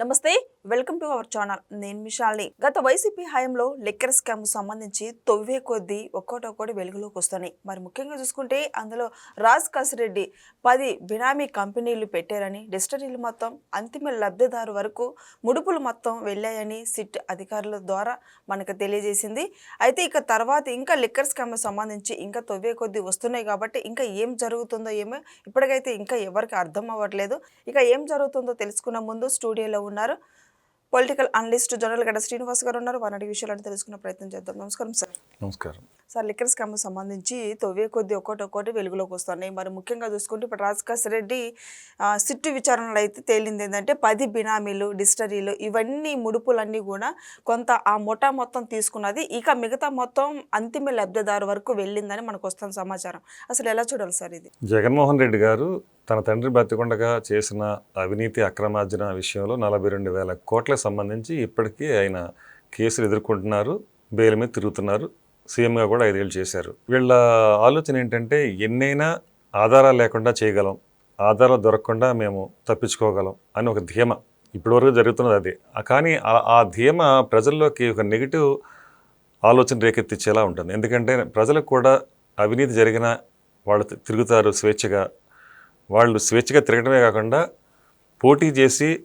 నమస్తే. Welcome to our channel. నేను మిషాల్ని గత వైసీపీ హయాంలో లిక్కర్ స్కామ్ సంబంధించి తొవ్వే కొద్దీ ఒక్కోటొక్కటి వెలుగులోకి వస్తున్నాయి. మరి ముఖ్యంగా చూసుకుంటే అందులో రాజ్ కసిరెడ్డి పది బినామీ కంపెనీలు పెట్టారని డిస్టరీలు మొత్తం అంతిమ లబ్ధిదారు వరకు ముడుపులు మొత్తం వెళ్ళాయని సిట్ అధికారుల ద్వారా మనకు తెలియజేసింది. అయితే ఇక తర్వాత ఇంకా లిక్కర్ స్కామ్ సంబంధించి ఇంకా తొవ్వే కొద్దీ వస్తున్నాయి కాబట్టి ఇంకా ఏం జరుగుతుందో ఏమో ఇప్పటికైతే ఇంకా ఎవరికి అర్థం అవ్వట్లేదు. ఇక ఏం జరుగుతుందో తెలుసుకున్న ముందు స్టూడియోలో ఉన్నారు పొలిటికల్ అనలిస్ట్ జనరల్ గడ్డ శ్రీనివాస్ గారు ఉన్నారు. వారి విషయాలను తెలుసుకునే ప్రయత్నం చేద్దాం. నమస్కారం సార్. నమస్కారం. సార్ లిక్కర్ స్కామ్ సంబంధించి తొవ్వే కొద్ది ఒక్కోటి ఒక్కోటి వెలుగులోకి వస్తున్నాయి. మరి ముఖ్యంగా చూసుకుంటే ఇప్పుడు రాజకాశ్ రెడ్డి సిట్టు విచారణలో అయితే తేలింది ఏంటంటే పది బినామీలు డిస్టరీలు ఇవన్నీ ముడుపులన్నీ కూడా కొంత ఆ ముఠా మొత్తం తీసుకున్నది. ఇక మిగతా మొత్తం అంతిమ లబ్ధిదారు వరకు వెళ్ళిందని మనకు వస్తున్న సమాచారం. అసలు ఎలా చూడాలి సార్ ఇది? జగన్మోహన్ రెడ్డి గారు తన తండ్రి బతికొండగా చేసిన అవినీతి అక్రమార్జన విషయంలో నలభై రెండు వేల కోట్లకు సంబంధించి ఇప్పటికీ ఆయన కేసులు ఎదుర్కొంటున్నారు బెయిల్ మీద తిరుగుతున్నారు. సీఎంగా కూడా ఐదేళ్ళు చేశారు. వీళ్ళ ఆలోచన ఏంటంటే ఎన్నైనా ఆధారాలు లేకుండా చేయగలం ఆధారాలు దొరకకుండా మేము తప్పించుకోగలం అని ఒక ధీమ. ఇప్పటివరకు జరుగుతున్నది అదే. కానీ ఆ- ఆ ధీమ ప్రజల్లోకి ఒక నెగిటివ్ ఆలోచన రేకెత్తించేలా ఉంటుంది. ఎందుకంటే ప్రజలకు కూడా అవినీతి జరిగిన వాళ్ళు తిరుగుతారు స్వేచ్ఛగా. వాళ్ళు స్వేచ్ఛగా తిరగడమే కాకుండా పోటీ చేసి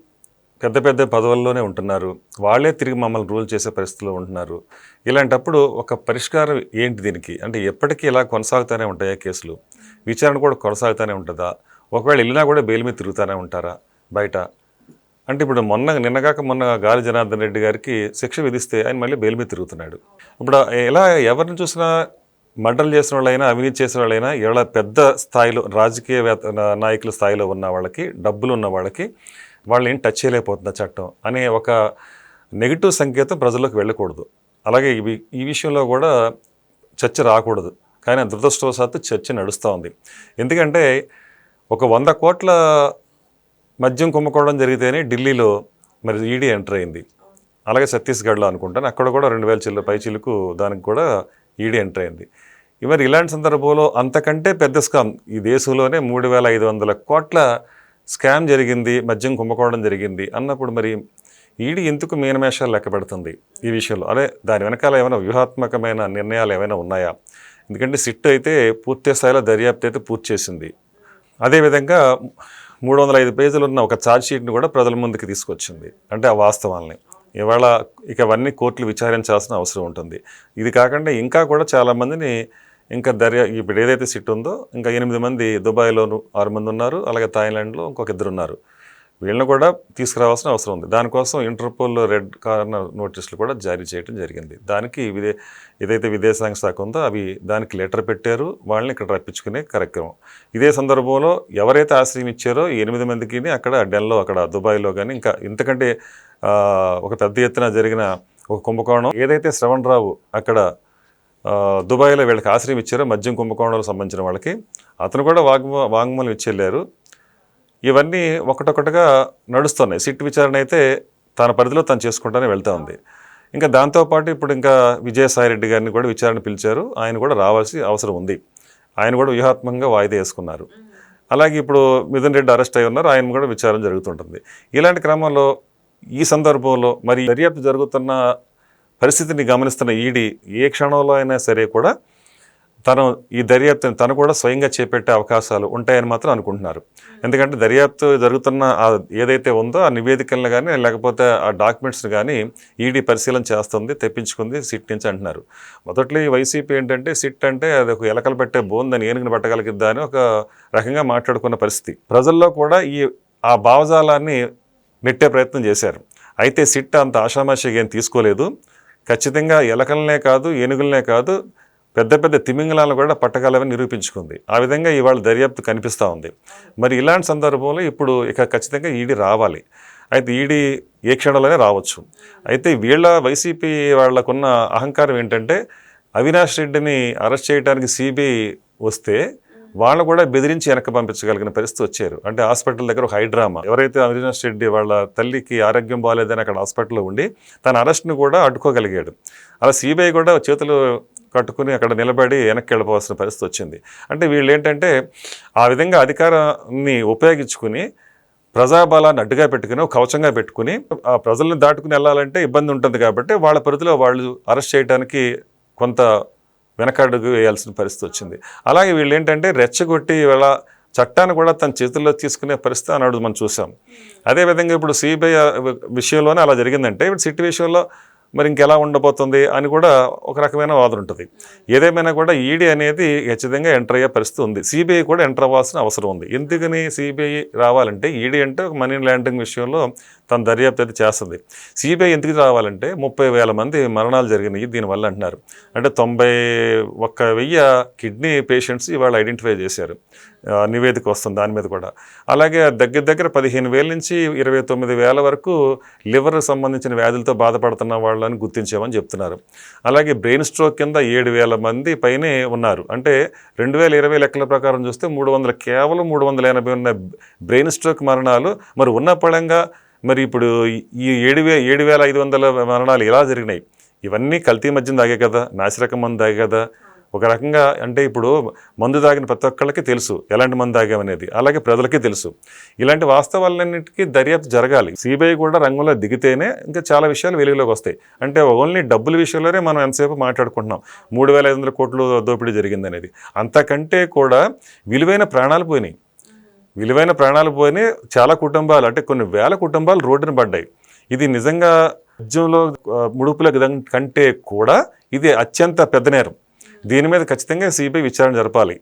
పెద్ద పెద్ద పదవుల్లోనే ఉంటున్నారు. వాళ్ళే తిరిగి మమ్మల్ని రూల్ చేసే పరిస్థితిలో ఉంటున్నారు. ఇలాంటప్పుడు ఒక పరిష్కారం ఏంటి దీనికి? అంటే ఎప్పటికీ ఇలా కొనసాగుతూనే ఉంటాయా కేసులు? విచారణ కూడా కొనసాగుతూనే ఉంటుందా? ఒకవేళ వెళ్ళినా కూడా బెయిల్ మీద తిరుగుతూనే ఉంటారా బయట? అంటే ఇప్పుడు మొన్న నిన్నగాక మొన్న గాలి జనార్దన్ రెడ్డి గారికి శిక్ష విధిస్తే ఆయన మళ్ళీ బెయిల్ మీద తిరుగుతున్నాడు. ఇప్పుడు ఎలా ఎవరిని చూసినా మర్డర్లు చేసిన వాళ్ళైనా అవినీతి చేసిన వాళ్ళైనా ఇలా పెద్ద స్థాయిలో రాజకీయ నాయకుల స్థాయిలో ఉన్న వాళ్ళకి డబ్బులు ఉన్న వాళ్ళకి వాళ్ళని ఏం టచ్ చేయలేకపోతుంది చట్టం అనే ఒక నెగిటివ్ సంకేతం ప్రజల్లోకి వెళ్ళకూడదు. అలాగే ఇవి ఈ విషయంలో కూడా చర్చ రాకూడదు. కానీ దురదృష్టవశాత్తు చర్చ నడుస్తూ ఉంది. ఎందుకంటే ఒక వంద కోట్ల మద్యం కుమ్ముకోవడం జరిగితేనే ఢిల్లీలో మరి ఈడీ ఎంటర్ అయింది. అలాగే ఛత్తీస్గఢ్లో అనుకుంటాను. అక్కడ కూడా రెండు వేల చిల్లు పై చిలుకు దానికి కూడా ఈడీ ఎంటర్ అయింది. మరి ఇలాంటి సందర్భంలో అంతకంటే పెద్ద స్కామ్ ఈ దేశంలోనే మూడు వేల ఐదు వందల కోట్ల స్కామ్ జరిగింది మద్యం కుంభకోణం జరిగింది అన్నప్పుడు మరి ఈడీ ఎందుకు మీనమేషాలు లెక్క పెడుతుంది ఈ విషయంలో? అదే దాని వెనకాల ఏమైనా వ్యూహాత్మకమైన నిర్ణయాలు ఏమైనా ఉన్నాయా? ఎందుకంటే సిట్ అయితే పూర్తి స్థాయిలో దర్యాప్తు అయితే పూర్తి చేసింది. అదేవిధంగా మూడు వందల ఐదు పేజీలు ఉన్న ఒక ఛార్జ్ షీట్ని కూడా ప్రజల ముందుకు తీసుకొచ్చింది. అంటే ఆ వాస్తవాల్ని. ఇవాళ ఇక అవన్నీ కోర్టులు విచారించాల్సిన అవసరం ఉంటుంది. ఇది కాకుండా ఇంకా కూడా చాలామందిని ఇంకా దర్యా ఇప్పుడు ఏదైతే సిట్ ఉందో ఇంకా ఎనిమిది మంది దుబాయ్లోను ఆరు మంది ఉన్నారు అలాగే థాయిలాండ్లో ఇంకొక ఇద్దరు ఉన్నారు. వీళ్ళని కూడా తీసుకురావాల్సిన అవసరం ఉంది. దానికోసం ఇంటర్పోల్ రెడ్ కార్నర్ నోటీసులు కూడా జారీ చేయడం జరిగింది. దానికి విదే ఏదైతే విదేశాంగ శాఖ ఉందో అవి దానికి లెటర్ పెట్టారు. వాళ్ళని ఇక్కడ రప్పించుకునే కార్యక్రమం. ఇదే సందర్భంలో ఎవరైతే ఆశ్రయం ఇచ్చారో ఎనిమిది మందికి అక్కడ డెన్లో అక్కడ దుబాయ్లో కానీ ఇంకా ఇంతకంటే ఒక పెద్ద ఎత్తున జరిగిన ఒక కుంభకోణం. ఏదైతే శ్రవణ్ రావు అక్కడ దుబాయ్లో వీళ్ళకి ఆశ్రయం ఇచ్చారు మద్యం కుంభకోణాలకు సంబంధించిన వాళ్ళకి. అతను కూడా వాగ్మ వాంగ్మూలం ఇచ్చెళ్ళారు ఇవన్నీ ఒకటొకటిగా నడుస్తున్నాయి. సిట్ విచారణ అయితే తన పరిధిలో తను చేసుకుంటానే వెళ్తూ ఉంది. ఇంకా దాంతోపాటు ఇప్పుడు ఇంకా విజయసాయి రెడ్డి గారిని కూడా విచారణ పిలిచారు. ఆయన కూడా రావాల్సి అవసరం ఉంది. ఆయన కూడా వ్యూహాత్మకంగా వాయిదా వేసుకున్నారు. అలాగే ఇప్పుడు మిథున్ రెడ్డి అరెస్ట్ అయి ఉన్నారు. ఆయన కూడా విచారణ జరుగుతుంటుంది. ఇలాంటి క్రమంలో ఈ సందర్భంలో మరి దర్యాప్తు జరుగుతున్న పరిస్థితిని గమనిస్తున్న ఈడీ ఏ క్షణంలో అయినా సరే కూడా తను ఈ దర్యాప్తుని తను కూడా స్వయంగా చేపట్టే అవకాశాలు ఉంటాయని మాత్రం అనుకుంటున్నారు. ఎందుకంటే దర్యాప్తు జరుగుతున్న ఆ ఏదైతే ఉందో ఆ నివేదికలను కానీ లేకపోతే ఆ డాక్యుమెంట్స్ని కానీ ఈడీ పరిశీలన చేస్తుంది తెప్పించుకుంది సిట్ నుంచి అంటున్నారు. మొదట్లో ఈ వైసీపీ ఏంటంటే సిట్ అంటే అది ఒక ఎలకలు పెట్టే బోందని ఏనుగుని పట్టగలిగిద్దా అని ఒక రకంగా మాట్లాడుకున్న పరిస్థితి. ప్రజల్లో కూడా ఈ ఆ భావజాలాన్ని నెట్టే ప్రయత్నం చేశారు. అయితే సిట్ అంత ఆషామాషిగా ఏం తీసుకోలేదు. ఖచ్చితంగా ఎలకలనే కాదు ఏనుగులనే కాదు పెద్ద పెద్ద తిమింగలాలను కూడా పట్టగలవని నిరూపించుకుంది. ఆ విధంగా ఇవాళ దర్యాప్తు కనిపిస్తూ ఉంది. మరి ఇలాంటి సందర్భంలో ఇప్పుడు ఇక ఖచ్చితంగా ఈడీ రావాలి. అయితే ఈడీ ఏ క్షణంలోనే రావచ్చు. అయితే వీళ్ళ వైసీపీ వాళ్ళకున్న అహంకారం ఏంటంటే అవినాష్ రెడ్డిని అరెస్ట్ చేయడానికి సిబిఐ వస్తే వాళ్ళు కూడా బెదిరించి వెనక్కి పంపించగలిగిన పరిస్థితి వచ్చారు. అంటే హాస్పిటల్ దగ్గర ఒక హైడ్రామా ఎవరైతే అవినాష్ రెడ్డి వాళ్ళ తల్లికి ఆరోగ్యం బాగాలేదని అక్కడ హాస్పిటల్లో ఉండి తన అరెస్ట్ను కూడా అడ్డుకోగలిగాడు. అలా సిబిఐ కూడా చేతులు కట్టుకుని అక్కడ నిలబడి వెనక్కి వెళ్ళిపోవాల్సిన పరిస్థితి వచ్చింది. అంటే వీళ్ళు ఏంటంటే ఆ విధంగా అధికారాన్ని ఉపయోగించుకుని ప్రజాబలాన్ని అడ్డుగా పెట్టుకుని కవచంగా పెట్టుకుని ఆ ప్రజలను దాటుకుని వెళ్ళాలంటే ఇబ్బంది ఉంటుంది కాబట్టి వాళ్ళ పరిధిలో వాళ్ళు అరెస్ట్ చేయడానికి కొంత వెనకడుగు వేయాల్సిన పరిస్థితి వచ్చింది. అలాగే వీళ్ళు ఏంటంటే రెచ్చగొట్టి ఇవాళ చట్టాన్ని కూడా తన చేతుల్లో తీసుకునే పరిస్థితి అన్నాడు మనం చూసాం. అదేవిధంగా ఇప్పుడు సిబిఐ విషయంలోనే అలా జరిగిందంటే ఇప్పుడు సిటీ విషయంలో మరి ఇంకెలా ఉండబోతుంది అని కూడా ఒక రకమైన వాదన ఉంటుంది. ఏదేమైనా కూడా ఈడీ అనేది ఖచ్చితంగా ఎంటర్ అయ్యే పరిస్థితి ఉంది. సిబిఐ కూడా ఎంటర్ అవ్వాల్సిన అవసరం ఉంది. ఎందుకని సిబిఐ రావాలంటే ఈడీ అంటే ఒక మనీ ల్యాండింగ్ విషయంలో తన దర్యాప్తు అయితే చేస్తుంది. సిబిఐ ఎందుకు రావాలంటే ముప్పై వేల మంది మరణాలు జరిగినాయి దీనివల్ల అంటున్నారు. అంటే తొంభై ఒక్క వెయ్యి కిడ్నీ పేషెంట్స్ ఇవాళ ఐడెంటిఫై చేశారు. నివేదిక వస్తుంది దాని మీద కూడా. అలాగే దగ్గర దగ్గర పదిహేను వేల నుంచి ఇరవై తొమ్మిది వేల వరకు లివర్ సంబంధించిన వ్యాధులతో బాధపడుతున్న వాళ్ళు వాళ్ళని గుర్తించామని చెప్తున్నారు. అలాగే బ్రెయిన్ స్ట్రోక్ కింద ఏడు వేల మంది పైనే ఉన్నారు. అంటే రెండు వేల ఇరవై లెక్కల ప్రకారం చూస్తే మూడు వందల కేవలం మూడు వందల ఎనభై ఉన్న బ్రెయిన్ స్ట్రోక్ మరణాలు మరి ఉన్న పడంగా మరి ఇప్పుడు ఈ ఏడు వే ఏడు వేల ఐదు వందల మరణాలు ఎలా జరిగినాయి? ఇవన్నీ కల్తీ మద్యం తాగే కదా నాసిరకం మందు తాగే కదా ఒక రకంగా అంటే ఇప్పుడు మందు తాగిన ప్రతి ఒక్కళ్ళకి తెలుసు ఎలాంటి మందు తాగామనేది అలాగే ప్రజలకి తెలుసు. ఇలాంటి వాస్తవాలన్నింటికీ దర్యాప్తు జరగాలి. సిబిఐ కూడా రంగంలో దిగితేనే ఇంకా చాలా విషయాలు వెలుగులోకి వస్తాయి. అంటే ఓన్లీ డబ్బుల విషయంలోనే మనం ఎంతసేపు మాట్లాడుకుంటున్నాం. మూడు వేల ఐదు వందల కోట్లు దోపిడీ జరిగిందనేది అంతకంటే కూడా విలువైన ప్రాణాలు పోయినాయి. విలువైన ప్రాణాలు పోయినాయి. చాలా కుటుంబాలు అంటే కొన్ని వేల కుటుంబాలు రోడ్డున పడ్డాయి. ఇది నిజంగా రాజ్యంలో ముడుపుల కంటే కూడా ఇది అత్యంత పెద్ద నేరం. దీని మీద ఖచ్చితంగా సిబిఐ విచారణ జరపాలి.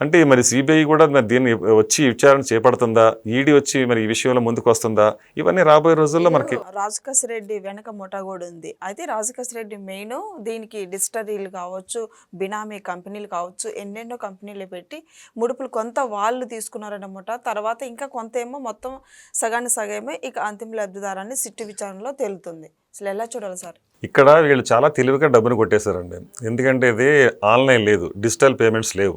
అంటే మరి సిబిఐ కూడా మరి దీన్ని వచ్చి విచారణ చేపడుతుందా? ఈడీ వచ్చి మరి ఈ విషయంలో ముందుకు వస్తుందా? ఇవన్నీ రాబోయే రోజుల్లో మనకి రాజకాశ రెడ్డి వెనక ముఠా కూడా ఉంది. అయితే రాజకాశ రెడ్డి మెయిన్ దీనికి డిస్టరీలు కావచ్చు బినామీ కంపెనీలు కావచ్చు ఎన్నెన్నో కంపెనీలు పెట్టి ముడుపులు కొంత వాళ్ళు తీసుకున్నారన్నమాట తర్వాత ఇంకా కొంత ఏమో మొత్తం సగాన్ని సగమే ఇక అంతిమ లబ్ధిదారాన్ని సిట్టు విచారణలో తేలుతుంది. అసలు ఎలా చూడాలి సార్? ఇక్కడ వీళ్ళు చాలా తెలివిగా డబ్బును కొట్టేశారండి. ఎందుకంటే ఇది ఆన్లైన్ లేదు డిజిటల్ పేమెంట్స్ లేవు.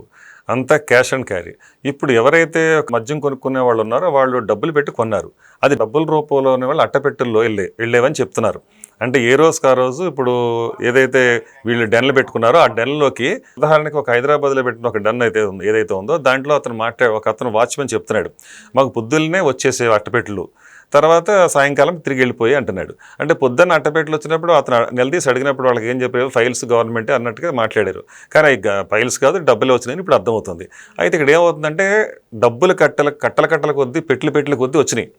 అంతా క్యాష్ అండ్ క్యారీ. ఇప్పుడు ఎవరైతే మద్యం కొనుక్కునే వాళ్ళు ఉన్నారో వాళ్ళు డబ్బులు పెట్టి కొన్నారు. అది డబ్బుల రూపంలోనే వాళ్ళు అట్టపెట్టెల్లో వెళ్ళే వెళ్ళేవని చెప్తున్నారు. అంటే ఏ రోజుకి ఆ రోజు ఇప్పుడు ఏదైతే వీళ్ళు డెన్లు పెట్టుకున్నారో ఆ డెన్లోకి ఉదాహరణకి ఒక హైదరాబాద్లో పెట్టిన ఒక డెన్ అయితే ఉంది ఏదైతే ఉందో దాంట్లో అతను మాట్లాడే ఒక అతను వాచ్మెన్ చెప్తున్నాడు. మాకు పొద్దున్నే వచ్చేసే అట్టపెట్టెలు. తర్వాత సాయంకాలం తిరిగి వెళ్ళిపోయి అంటున్నాడు. అంటే పొద్దున్న అట్టపేటలు వచ్చినప్పుడు అతను నిలదీసి అడిగినప్పుడు వాళ్ళకి ఏం చెప్పారు? ఫైల్స్ గవర్నమెంట్ అన్నట్టుగా మాట్లాడారు. కానీ ఫైల్స్ కాదు డబ్బులు వచ్చినాయని ఇప్పుడు అర్థమవుతుంది. అయితే ఇక్కడ ఏమవుతుందంటే డబ్బులు కట్టల కట్టల కట్టల కొద్దీ పెట్లు పెట్లు కొద్దీ వచ్చినాయి.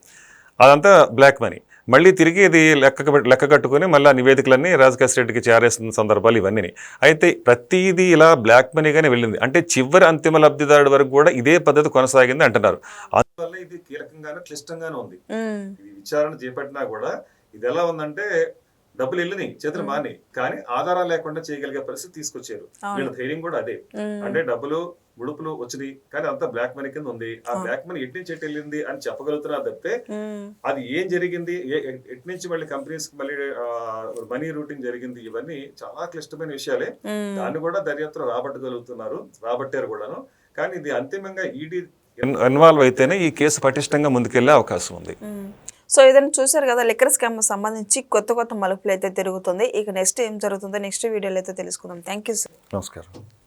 అదంతా బ్లాక్ మనీ. మళ్ళీ తిరిగి ఇది లెక్క లెక్క కట్టుకుని మళ్ళీ ఆ నివేదికలన్నీ రాజకేశ్ రెడ్డికి చేరేస్తున్న సందర్భాలు ఇవన్నీ అయితే ప్రతిదీ ఇలా బ్లాక్ మనీగానే వెళ్ళింది. అంటే చివరి అంతిమ లబ్ధిదారుడి వరకు కూడా ఇదే పద్ధతి కొనసాగింది అంటున్నారు. అందువల్ల ఇది కీలకంగానే క్లిష్టంగానే ఉంది. ఇది విచారణ చేపట్టినా కూడా ఇది ఎలా ఉందంటే డబ్బులు వెళ్ళినాయి చేతులు మాని కానీ ఆధారాలు లేకుండా చేయగలిగే పరిస్థితి తీసుకొచ్చారు. వీళ్ళ ధైర్యం కూడా అదే. అంటే డబ్బులు ముడుపులు వచ్చినాయి కానీ అంతా బ్లాక్ మనీ కింద ఉంది. ఆ. బ్లాక్ మనీ ఎటు నుంచి ఎటు వెళ్ళింది అని చెప్పగలుగుతున్నారు తప్పితే అది ఏం జరిగింది ఏ- ఎ- ఎటు నుంచి మళ్ళీ కంపెనీస్కి మళ్ళీ మనీ రూటింగ్ జరిగింది ఇవన్నీ చాలా క్లిష్టమైన విషయాలే. దాన్ని కూడా దర్యాప్తులో రాబట్టగలుగుతున్నారు రాబట్టారు కూడాను. కానీ ఇది అంతిమంగా ఈడీ ఇన్వాల్వ్ అయితేనే ఈ కేసు పటిష్టంగా ముందుకెళ్ళే అవకాశం ఉంది. సో ఏదైనా చూశారు కదా లిక్కర్ స్కామ్ సంబంధించి కొత్త కొత్త మలుపులు అయితే తిరుగుతుంది. ఇక నెక్స్ట్ ఏం జరుగుతుందో నెక్స్ట్ వీడియోలో అయితే తెలుసుకుందాం. థ్యాంక్ యూ సార్ నమస్కారం.